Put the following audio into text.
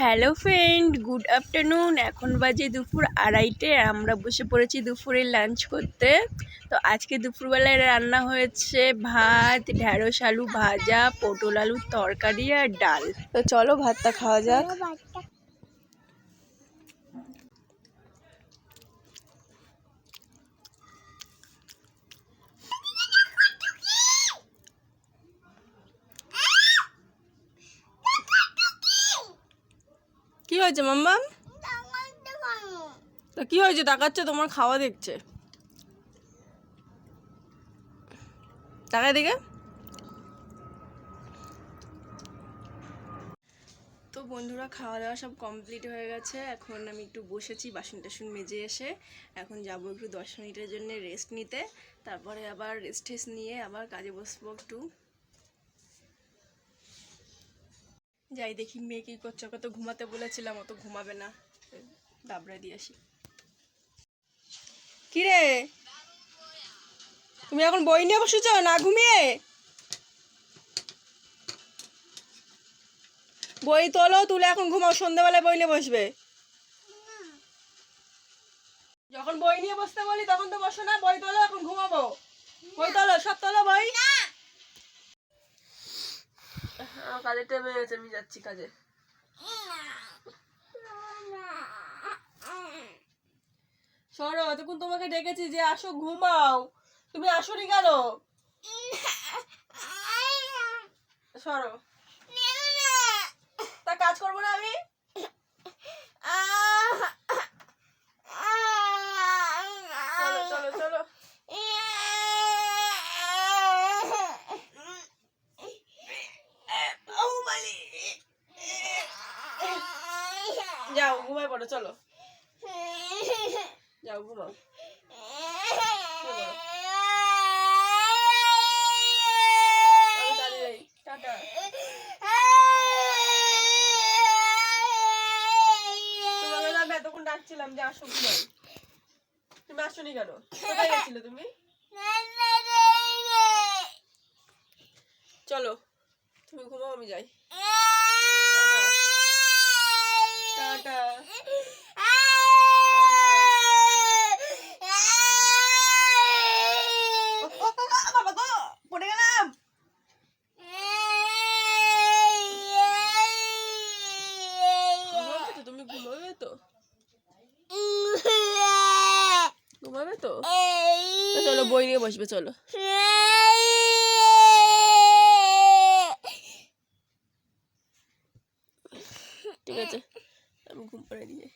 Hello friend, good afternoon. এখন বাজে দুপুর আড়াইটে, আমরা বসে পড়েছি দুপুরে লাঞ্চ করতে। তো আজকে দুপুরবেলায় রান্না হয়েছে ভাত, ঢ্যাঁড়স আলু ভাজা, পটল আলুর তরকারি আর ডাল। তো চলো ভাতটা খাওয়া যাক। হয়েছে, মাম্মাম? তো কি হয়েছে? তাকাচ্ছে, তোমার খাওয়া দেখছে। তাকায় দিকে তো বন্ধুরা খাওয়া দাওয়া সব কমপ্লিট হয়ে গেছে। এখন আমি একটু বসেছি বাসন টাসন মেজে এসে। এখন যাব একটু দশ মিনিটের জন্য রেস্ট নিতে। তারপরে আবার রেস্ট টেস্ট নিয়ে আবার কাজে বসবো একটু। যাই দেখি মেয়ে কি করছে, ওকে তো ঘুমাতে বলেছিলাম, ও তো ঘুমাবে না। দাবড়া দিয়ে আসি। কিরে? তুমি এখন বই নিয়ে বসেছ? না ঘুমিয়ে? বই তোলো, তুলে এখন ঘুমাও, সন্ধ্যাবেলায় বই নিয়ে বসবে। যখন বই নিয়ে বসতে বলি, তখন তো বসো না, বই তোলো, এখন ঘুমাবো বই তোলো সব তোলো বই আমার টাইম হয়ে গেছে, আমি যাচ্ছি কাজে। সরো, এতক্ষণ তোমাকে ডেকেছি যে আসো, ঘুমাও। তুমি আসো আসোনি কেন? সরো। তা কাজ করব না আমি? যাও, ঘুমায় পড়ো, চলো। যাও, ঘুমাও। এতক্ষণ ডাকছিলাম যে আসো তুমি আসোনি কেন? কোথায় গেছিলে তুমি? চলো, তুমি ঘুমাও, আমি যাই। চলো বই নিয়ে বসবে চলো। ঠিক আছে? আমি ঘুম পাড়ে দিয়ে